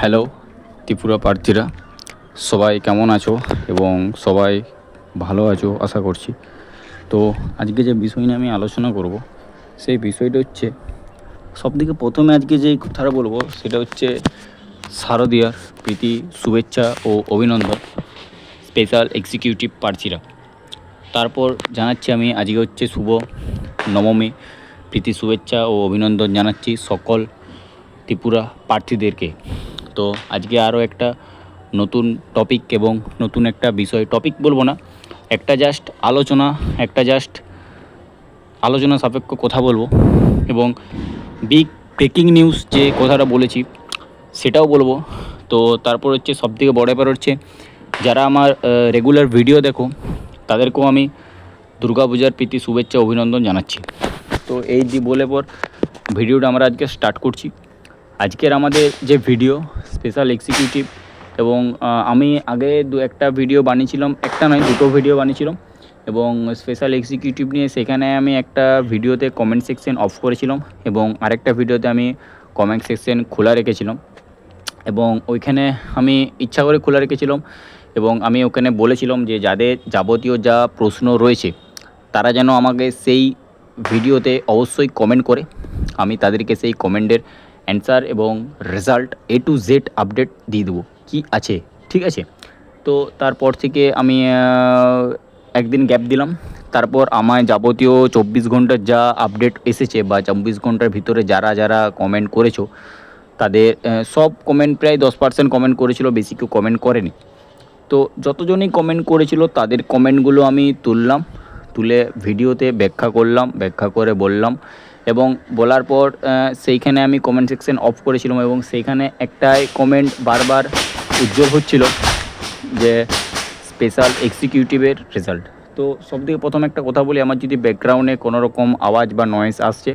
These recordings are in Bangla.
হ্যালো ত্রিপুরা প্রার্থীরা। সবাই কেমন আছো এবং সবাই ভালো আছো আশা করছি। তো আজকে যে বিষয় নিয়ে আমি আলোচনা করব, সেই বিষয়টা হচ্ছে, সবথেকে প্রথমে আজকে যে কথাটা বলব, সেটা হচ্ছে শারদীয়ার প্রীতি, শুভেচ্ছা ও অভিনন্দন স্পেশাল এক্সিকিউটিভ প্রার্থীরা। তারপর জানাচ্ছি আমি, আজকে হচ্ছে শুভ নবমী। প্রীতি, শুভেচ্ছা ও অভিনন্দন জানাচ্ছি সকল ত্রিপুরা প্রার্থীদেরকে। তো আজকে আরও একটা নতুন টপিক এবং নতুন একটা বিষয় টপিক বলব না, একটা জাস্ট আলোচনা, একটা জাস্ট আলোচনা সাপেক্ষ কথা বলব এবং বিগ ব্রেকিং নিউজ যে কথাটা বলেছি সেটাও বলব। তো তারপর হচ্ছে সবথেকে বড় ব্যাপার হচ্ছে যারা আমার রেগুলার ভিডিও দেখো, তাদেরকেও আমি দুর্গাপূজার প্রীতি, শুভেচ্ছা, অভিনন্দন জানাচ্ছি। তো এই বলে পর ভিডিওটা আমরা আজকে স্টার্ট করছি। আজকের আমাদের যে ভিডিও স্পেশাল এক্সিকিউটিভ এবং আমি আগে দু একটা ভিডিও বানিয়েছিলাম, একটা নয়, দুটো ভিডিও বানিয়েছিলাম, এবং স্পেশাল এক্সিকিউটিভ নিয়ে সেখানে আমি একটা ভিডিওতে কমেন্ট সেকশন অফ করেছিলাম, এবং আরেকটা ভিডিওতে আমি কমেন্ট সেকশন খোলা রেখেছিলাম, এবং ওইখানে আমি ইচ্ছা করে খোলা রেখেছিলাম, এবং আমি ওখানে বলেছিলাম যে যাদের যাবতীয় যা প্রশ্ন রয়েছে, তারা যেন আমাকে সেই ভিডিওতে অবশ্যই কমেন্ট করে, আমি তাদেরকে সেই কমেন্টের অ্যান্সার এবং result A to Z update দিয়ে দেবো। কী আছে? ঠিক আছে? তো তারপর থেকে আমি একদিন গ্যাপ দিলাম। তারপর আমায় যাবতীয় চব্বিশ ঘণ্টার যা আপডেট এসেছে বা চব্বিশ ঘণ্টার ভিতরে যারা যারা কমেন্ট করেছ, তাদের সব কমেন্ট প্রায় দশ পার্সেন্ট কমেন্ট করেছিল, বেশি কেউ কমেন্ট করেনি। তো যতজনই কমেন্ট করেছিল, তাদের কমেন্টগুলো আমি তুললাম। তুলে ভিডিওতে ব্যাখ্যা করলাম, ব্যাখ্যা করে বললাম। এবং বলার পর সেইখানে আমি কমেন্ট সেকশন অফ করেছিলাম এবং সেইখানে একটাই কমেন্ট বারবার উজ্জ্বল হচ্ছিল যে স্পেশাল এক্সিকিউটিভের রেজাল্ট তো সবথেকে প্রথম একটা কথা বলি আমার যদি ব্যাকগ্রাউন্ডে কোনো রকম আওয়াজ বা নয়েজ আসছে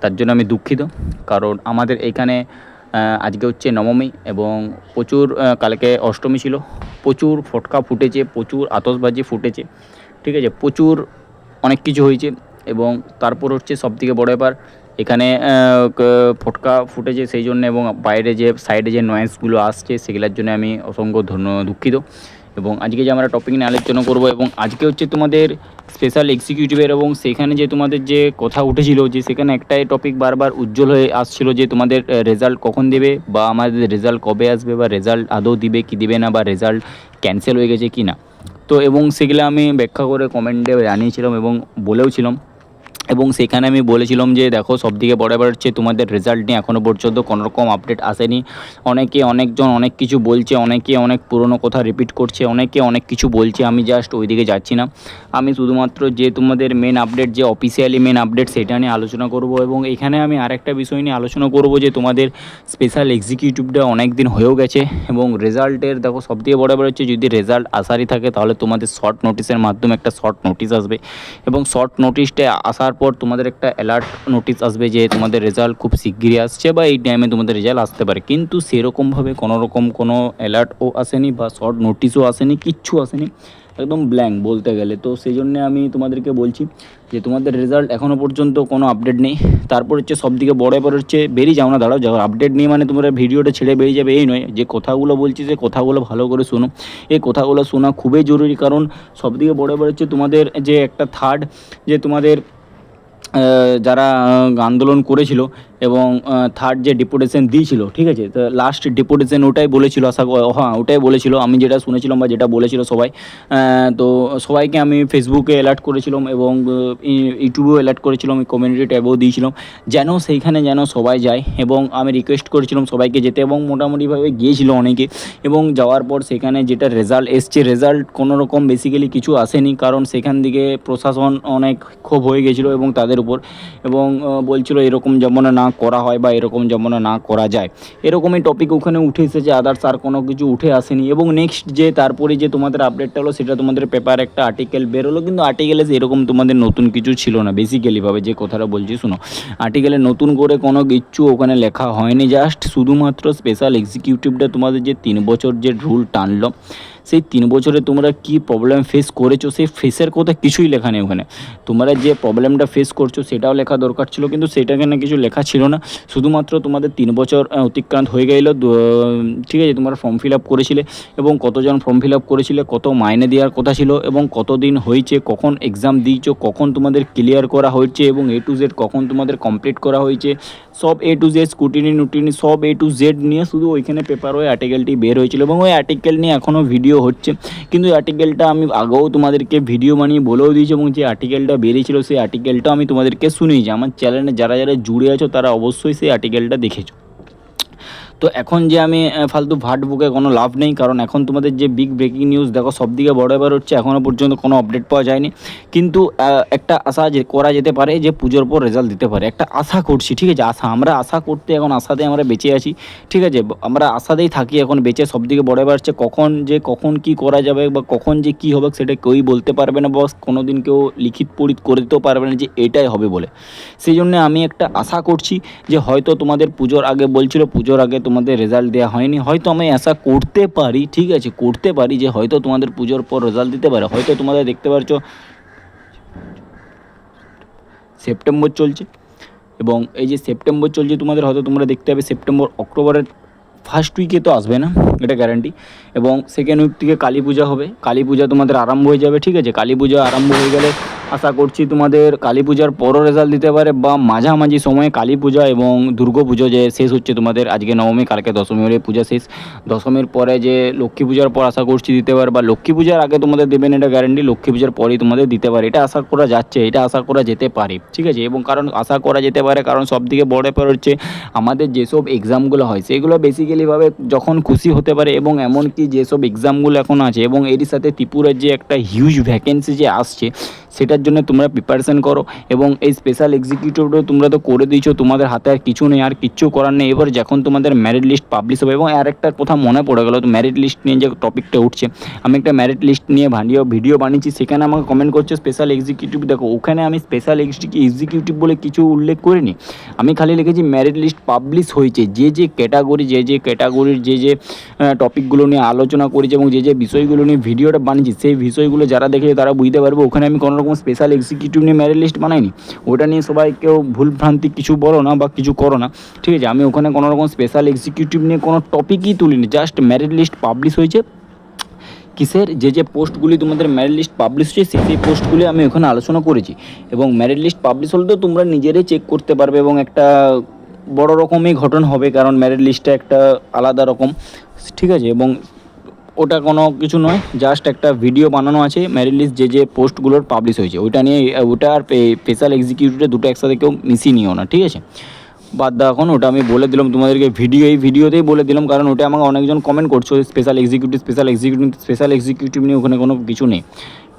তার জন্য আমি দুঃখিত। কারণ আমাদের এইখানে আহ, আজকে হচ্ছে নবমী এবং প্রচুর কালকে অষ্টমী ছিল। প্রচুর ফটকা ফুটেছে প্রচুর আতসবাজি ফুটেছে। ঠিক আছে প্রচুর অনেক কিছু হয়েছে। এবং তারপর হচ্ছে সবথেকে বড় ব্যাপার, এখানে ফটকা ফুটেছে সেই জন্য এবং বাইরে যে সাইডে যে নয়েসগুলো আসছে সেগুলোর জন্য আমি অসংখ্য ধন্য, দুঃখিত। এবং আজকে যে আমরা টপিক নিয়ে আলোচনা করব এবং আজকে হচ্ছে তোমাদের স্পেশাল এক্সিকিউটিভের এবং সেখানে যে তোমাদের যে কথা উঠেছিল যে সেখানে একটাই টপিক বারবার উজ্জ্বল হয়ে আসছিল যে তোমাদের রেজাল্ট কখন দেবে বা আমাদের রেজাল্ট কবে আসবে বা রেজাল্ট আদৌ দিবে, কি দিবে না বা রেজাল্ট ক্যান্সেল হয়ে গেছে কি না। তো এবং সেগুলো আমি ব্যাখ্যা করে কমেন্টে জানিয়েছিলাম এবং বলেওছিলাম। এবং সেখানে আমি বলেছিলাম যে, দেখো, সবথেকে বড় ব্যাপার হচ্ছে তোমাদের রেজাল্ট নিয়ে এখনও পর্যন্ত কোনো রকম আপডেট আসেনি। অনেকে অনেকজন অনেক কিছু বলছে, অনেকে অনেক পুরনো কথা রিপিট করছে, অনেকে অনেক কিছু বলছে, আমি জাস্ট ওইদিকে যাচ্ছি না। আমি শুধুমাত্র যে তোমাদের মেন আপডেট যে অফিসিয়ালি মেন আপডেট সেটা নিয়ে আলোচনা করব এবং এখানে আমি আরেকটা বিষয় নিয়ে আলোচনা করব যে, তোমাদের স্পেশাল এক্সিকিউটিভটা অনেক দিন হয়েও গেছে এবং রেজাল্টের দেখো, সবথেকে বড় ব্যাপার হচ্ছে যদি রেজাল্ট আসারই থাকে তাহলে তোমাদের শর্ট নোটিসের মাধ্যমে একটা শর্ট নোটিস আসবে এবং শর্ট নোটিশটা আসার পর তোমাদের একটা অ্যালার্ট নোটিস আসবে যে তোমাদের রেজাল্ট খুব শিগগিরই আসছে বা এই টাইমে তোমাদের রেজাল্ট আসতে পারে। কিন্তু সেরকমভাবে কোনো রকম কোনো অ্যালার্টও আসেনি বা শর্ট নোটিশও আসেনি, কিচ্ছু আসেনি, একদম ব্ল্যাঙ্ক বলতে গেলে। তো সেই জন্যে আমি তোমাদেরকে বলছি যে তোমাদের রেজাল্ট এখনও পর্যন্ত কোনো আপডেট নেই। তারপর হচ্ছে সবদিকে বড় ব্যাপার হচ্ছে বেরিয়ে যাও না, দাঁড়াও, যাও আপডেট নেই মানে তোমরা ভিডিওটা ছেড়ে বেরিয়ে যাবে, এই নয়। যে কথাগুলো বলছি যে কথাগুলো ভালো করে শোনো। এই কথাগুলো শোনা খুবই জরুরি, কারণ সবদিকে বড় ব্যাপার হচ্ছে তোমাদের যে একটা থার্ড যে তোমাদের যারা আন্দোলন করেছিল এবং থার্ড যে ডেপুটেশন দিয়েছিল, ঠিক আছে? তো লাস্ট ডেপুটেশন ওটাই বলেছিল, আশা হ্যাঁ ওটাই বলেছিল, আমি যেটা শুনেছিলাম বা যেটা বলেছিল সবাই। তো সবাইকে আমি ফেসবুকে অ্যালার্ট করেছিলাম এবং ইউটিউবেও অ্যালার্ট করেছিলাম কমিউনিটি ট্যাবেও দিয়েছিলাম, যেন সেইখানে যেন সবাই যায় এবং আমি রিকোয়েস্ট করেছিলাম সবাইকে যেতে এবং মোটামুটিভাবে গিয়েছিল অনেকে এবং যাওয়ার পর সেখানে যেটা রেজাল্ট এসছে রেজাল্ট কোনো রকম বেসিক্যালি কিছু আসেনি কারণ সেখান থেকে প্রশাসন অনেক ক্ষোভ হয়ে গেছিল এবং তাদের উপর এবং বলছিল এরকম যেমন না করা হয় বা এরকম যেমন না করা যায়। এরকমই টপিক ওখানে উঠে এসেছে আদার্স আর কোনো কিছু উঠে আসেনি। এবং নেক্সট যে তারপরে যে তোমাদের আপডেটটা হলো, সেটা তোমাদের পেপার একটা আর্টিকেল বেরোলো কিন্তু আর্টিকেলে এরকম তোমাদের নতুন কিছু ছিল না বেসিক্যালিভাবে যে কথাটা বলছি, শুনো। আর্টিকেলে নতুন করে কোনো কিচ্ছু ওখানে লেখা হয়নি জাস্ট শুধুমাত্র স্পেশাল এক্সিকিউটিভটা তোমাদের যে তিন বছর যে রুল টানলো সেই তিন বছরে তোমরা কী প্রবলেম ফেস করেছ? সেই ফেসের কথা কিছুই লেখা নেই ওখানে। তোমরা যে প্রবলেমটা ফেস করছ, সেটাও লেখা দরকার ছিল, কিন্তু সেটা এখানে কিছু লেখা ছিল না। শুধুমাত্র তোমাদের তিন বছর অতিক্রান্ত হয়ে গেলো ঠিক আছে, তোমরা ফর্ম ফিল আপ করেছিলে এবং কতজন ফর্ম ফিল আপ করেছিলে, কত মাইনে দেওয়ার কথা ছিল এবং কতদিন হয়েছে, কখন এক্সাম দিয়েছ, কখন তোমাদের ক্লিয়ার করা হয়েছে এবং এ টু জেড কখন তোমাদের কমপ্লিট করা হয়েছে, সব এ টু জেড স্কুটিনি নুটিনি সব এ টু জেড নিয়ে শুধু ওইখানে পেপার ওই আর্টিকেলটি বের হয়েছিল এবং ওই আর্টিকেল নিয়ে এখনও ভিডিও হচ্ছে। কিন্তু আর্টিকেলটা আমি আগেও তোমাদেরকে ভিডিও বানিয়ে বলেও দিয়েছি এবং যে আর্টিকেলটা বেরিয়েছিল, সেই আর্টিকেলটা আমি তোমাদেরকে শুনিয়েছি। আমার চ্যানেলে যারা যারা জুড়ে আছো, তারা অবশ্যই সেই আর্টিকেলটা দেখেছ। তো এখন যে আমি ফালতু ভাট বুকে কোনো লাভ নেই, কারণ এখন তোমাদের যে বিগ ব্রেকিং নিউজ দেখো সব দিকে বড় এবার হচ্ছে এখনও পর্যন্ত কোনো আপডেট পাওয়া যায়নি। কিন্তু একটা আশা যে করা যেতে পারে যে পুজোর পর রেজাল্ট দিতে পারে। একটা আশা করছি, ঠিক আছে? আশা, আমরা আশা করতে এখন আশাতে আমরা বেঁচে আছি, ঠিক আছে? আমরা আশাতেই থাকি এখন বেঁচে সব দিকে বড় এবার হচ্ছে কখন যে, কখন কি করা যাবে বা কখন যে কি হবে সেটা কেউই বলতে পারবে না বস কোনো দিন কেউ লিখিত পড়িত করে দিতেও পারবে না যে এটাই হবে বলে। সেই জন্য আমি একটা আশা করছি যে হয়তো তোমাদের পুজোর আগে বলছিল, পুজোর আগে তোমাদের রেজাল্ট দেওয়া হয়নি। হয়তো আমি আশা করতে পারি, ঠিক আছে, করতে পারি যে হয়তো তোমাদের পুজোর পর রেজাল্ট দিতে পারে। হয়তো তোমাদের দেখতে পারছ সেপ্টেম্বর চলছে এবং এই যে সেপ্টেম্বর চলছে, তোমাদের হয়তো তোমরা দেখতে পাবে সেপ্টেম্বর অক্টোবরের ফার্স্ট উইকে তো আসবে না, এটা গ্যারান্টি এবং সেকেন্ড উইক থেকে কালী পূজা হবে। কালী পূজা তোমাদের আরম্ভ হয়ে যাবে, ঠিক আছে। কালী পূজা আরম্ভ হয়ে গেলে আশা করছি তোমাদের কালী পূজার পরও রেজাল্ট দিতে পারে বা মাঝামাঝি সময়ে কালী পূজা এবং দুর্গা পুজো যে শেষ হচ্ছে তোমাদের, আজকে নবমী, কালকে দশমী হলে পূজা শেষ। দশমীর পরে যে লক্ষ্মী পূজার পর আশা করছি দিতে পারে বা লক্ষ্মী পূজার আগে তোমাদের দেবেন এটা গ্যারেন্টি লক্ষ্মী পূজার পরেই তোমাদের দিতে পারে। এটা আশা করা যাচ্ছে, এটা আশা করা যেতে পারে, ঠিক আছে? এবং কারণ আশা করা যেতে পারে, কারণ সব থেকে বড় ব্যাপার হচ্ছে আমাদের যেসব এক্সামগুলো হয়, সেগুলো বেসিক্যালিভাবে যখন খুশি হতে পারে এবং এমনকি যেসব এক্সামগুলো এখন আছে এবং এরই সাথে ত্রিপুরার যে একটা হিউজ ভ্যাকেন্সি যে আসছে সেটার জন্য তোমরা প্রিপারেশন করো এবং এই স্পেশাল এক্সিকিউটিভটা তোমরা তো করে দিয়েছ, তোমাদের হাতে আর কিছু নেই, আর কিচ্ছু করার নেই। এবার যখন তোমাদের ম্যারিট লিস্ট পাবলিশ হবে এবং আর একটা কথা মনে পড়ে গেলো, তো ম্যারিট লিস্ট নিয়ে যে টপিকটা উঠছে, আমি একটা ম্যারিট লিস্ট নিয়ে ভিডিও ভিডিও বানিয়েছি, সেখানে আমাকে কমেন্ট করছে স্পেশাল এক্সিকিউটিভ দেখো, ওখানে আমি স্পেশাল এক্সিকিউটিভ বলে কিছু উল্লেখ করিনি। আমি খালি লিখেছি ম্যারিট লিস্ট পাবলিশ হয়েছে, যে যে ক্যাটাগরি যে যে ক্যাটাগরির যে যে টপিকগুলো নিয়ে আলোচনা করেছি এবং যে যে বিষয়গুলো নিয়ে ভিডিওটা বানিয়েছি, সেই বিষয়গুলো যারা দেখেছে তারা বুঝতে পারবে। ওখানে আমি কোনো রকম স্পেশাল এক্সিকিউটিভ নিয়ে ম্যারিট লিস্ট বানাইনি ওটা নিয়ে সবাই কেউ ভুল ভ্রান্তি কিছু বলো না বা কিছু করো না। ঠিক আছে, আমি ওখানে কোনো রকম স্পেশাল এক্সিকিউটিভ নিয়ে কোনো টপিকই তুলিনি জাস্ট ম্যারিট লিস্ট পাবলিশ হয়েছে। কিসের? যে যে পোস্টগুলি তোমাদের ম্যারিট লিস্ট পাবলিশ হচ্ছে সেই সেই পোস্টগুলি আমি ওখানে আলোচনা করেছি। এবং ম্যারিট লিস্ট পাবলিশ হলে তো তোমরা নিজেরাই চেক করতে পারবে এবং একটা বড় রকমই ঘটনা হবে, কারণ ম্যারিট লিস্টটা একটা আলাদা রকম। ঠিক আছে, এবং ওটা কোনো কিছু নয় জাস্ট একটা ভিডিও বানানো আছে ম্যারিট লিস্ট যে যে পোস্টগুলোর পাবলিশ হয়েছে। ওইটা নিয়ে, ওটা আর স্পেশাল এক্সিকিউটিভে দুটো একসাথে কেউ মিশিয়ে নিও না, ঠিক আছে? বাদ দাও এখন, ওটা আমি বলে দিলাম তোমাদেরকে ভিডিও এই ভিডিওতেই বলে দিলাম, কারণ ওটা আমাকে অনেকজন কমেন্ট করছ special executive special executive special executive নিয়ে ওখানে কোনো কিছু নেই।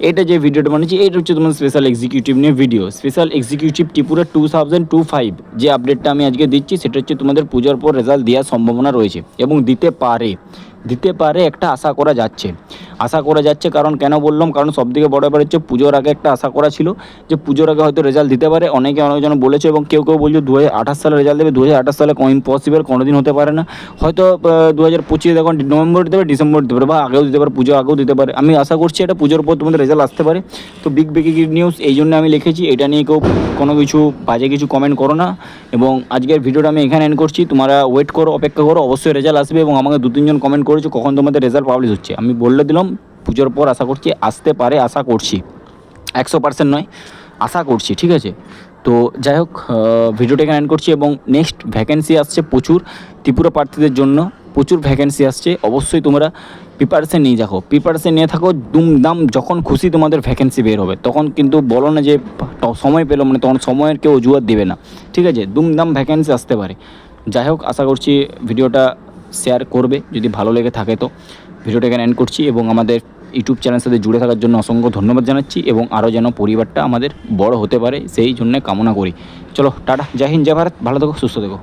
এটা যে ভিডিওটা বানিয়েছি, এটা হচ্ছে তোমার স্পেশাল এক্সিকিউটিভ নিয়ে video special executive Tripura two thousand two five যে আপডেটটা আমি আজকে দিচ্ছি, সেটা হচ্ছে তোমাদের পূজার পর রেজাল্ট দেওয়ার সম্ভাবনা রয়েছে এবং দিতে পারে। দিতে পারে একটা আশা করা যাচ্ছে। আশা করা যাচ্ছে, কারণ কেন বললাম, কারণ সবথেকে বড় ব্যাপার হচ্ছে পুজোর আগে একটা আশা করা ছিল যে পুজোর আগে হয়তো রেজাল্ট দিতে পারে। অনেকে অনেকজন বলেছে এবং কেউ কেউ বলছে দু হাজার আঠাশ সালে রেজাল্ট দেবে, দু হাজার আঠাশ সালে ইম্পসিবল কোনো দিন হতে পারে না। হয়তো দু হাজার পঁচিশে দেখুন নভেম্বর দিতে পারে ডিসেম্বর দিতে পারে বা আগেও দিতে পারে, পুজো আগেও দিতে পারে। আমি আশা করছি এটা পুজোর পর তোমাদের রেজাল্ট আসতে পারে। তো বিগ ব্রেকিং নিউজ এই জন্য আমি লিখেছি, এটা নিয়ে কেউ কোনো কিছু বাজে কিছু কমেন্ট করো না। এবং আজকের ভিডিওটা আমি এখানে এন্ড করছি। তোমরা ওয়েট করো, অপেক্ষা করো, অবশ্যই রেজাল্ট আসবে এবং আমাকে দু তিনজন কমেন্ট করেছ কখন তোমাদের রেজাল্ট পাবলিশ হচ্ছে। আমি বলে দিলাম পুজোর পর আশা করছি আসতে পারে, আশা করছি। একশো পার্সেন্ট নয়, আশা করছি, ঠিক আছে? তো যাই হোক ভিডিওটা এখানে এন্ড করছি এবং নেক্সট ভ্যাকেন্সি আসছে প্রচুর ত্রিপুরা প্রার্থীদের জন্য, প্রচুর ভ্যাকেন্সি আসছে। অবশ্যই তোমরা প্রিপারেশন নিয়ে থাকো প্রিপারেশন নিয়ে থাকো দুমদাম যখন খুশি তোমাদের ভ্যাকেন্সি বের হবে। তখন কিন্তু বলো না যে সময় পেল মানে তখন সময়ের কেউ অজুহাত দেবে না। ঠিক আছে? দুমদাম ভ্যাকেন্সি আসতে পারে। যাই হোক, আশা করছি ভিডিওটা শেয়ার করবে, যদি ভালো লেগে থাকে তো। ভিডিওটা এখানে এন্ড করছি এবং আমাদের ইউটিউব চ্যানেলের সাথে জুড়ে থাকার জন্য অসংখ্য ধন্যবাদ জানাচ্ছি এবং আরও যেন পরিবারটা আমাদের বড় হতে পারে, সেই জন্য কামনা করি। চলো, টাটা, জয় হিন্দ, জয় ভারত, ভালো থেকো, সুস্থ থেকো।